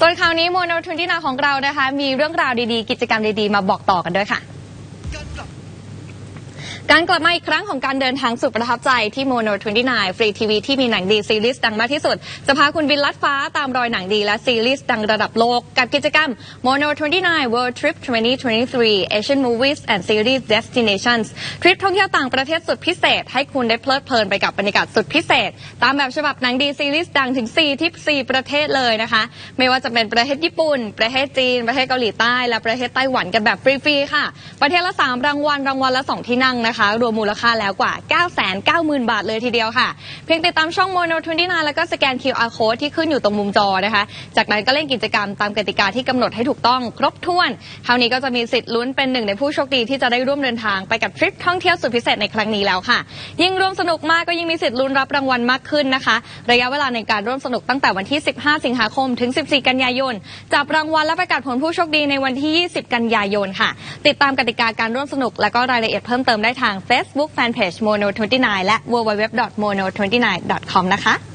ส่วนคราวนี้โมโนทุนที่นาของเรานะคะ มีเรื่องราวดีๆ กิจกรรมดีๆ มาบอกต่อกันด้วยค่ะ การกลับมาอีกครั้งของการเดินทางสุดประทับใจที่โมโน29 ฟรีทีวีที่มีหนังดีซีรีส์ดังมากที่สุด จะพาคุณบินลัดฟ้าตามรอยหนังดีและซีรีส์ดังระดับโลก กับกิจกรรม Mono 29 World Trip 2023 Asian Movies and Series Destinations ทริปท่องเที่ยวต่างประเทศสุดพิเศษ ให้คุณได้เพลิดเพลินไปกับบรรยากาศสุดพิเศษ ตามแบบฉบับหนังดีซีรีส์ดังถึง 4ทิป4ประเทศเลยนะคะ ไม่ว่าจะเป็นประเทศญี่ปุ่น ประเทศจีน ประเทศเกาหลีใต้ และประเทศไต้หวันกันแบบฟรีๆค่ะ ประเทศละ 3 รางวัลรางวัลละ 2 ที่นั่งนะคะค่ะรวมมูลค่าแล้วกว่า 990,000 บาทเลยทีเดียวค่ะ เพียงติดตามช่อง Mono 29แล้วก็สแกน QR code ที่ขึ้นอยู่ตรงมุมจอนะคะ จากนั้นก็เล่นกิจกรรมตามกติกาที่กำหนดให้ถูกต้องครบถ้วน คราวนี้ก็จะมีสิทธิ์ลุ้นเป็นหนึ่งในผู้โชคดีที่จะได้ร่วมเดินทางไปกับทริปท่องเที่ยวสุดพิเศษในครั้งนี้แล้วค่ะ ยิ่งร่วมสนุกมากก็ยิ่งมีสิทธิ์ลุ้นรับรางวัลมากขึ้นนะคะ ระยะเวลาในการร่วมสนุกตั้งแต่วันที่ 15 สิงหาคม ถึง 14 กันยายน จับรางวัลและประกาศผลผู้โชคดีในวันที่ 20 กันยายนค่ะ ติดตามกติกาการร่วมสนุกและก็รายละเอียดเพิ่มเติมได้ทาง Facebook Fanpage Mono 29 และ www.mono29.com นะคะ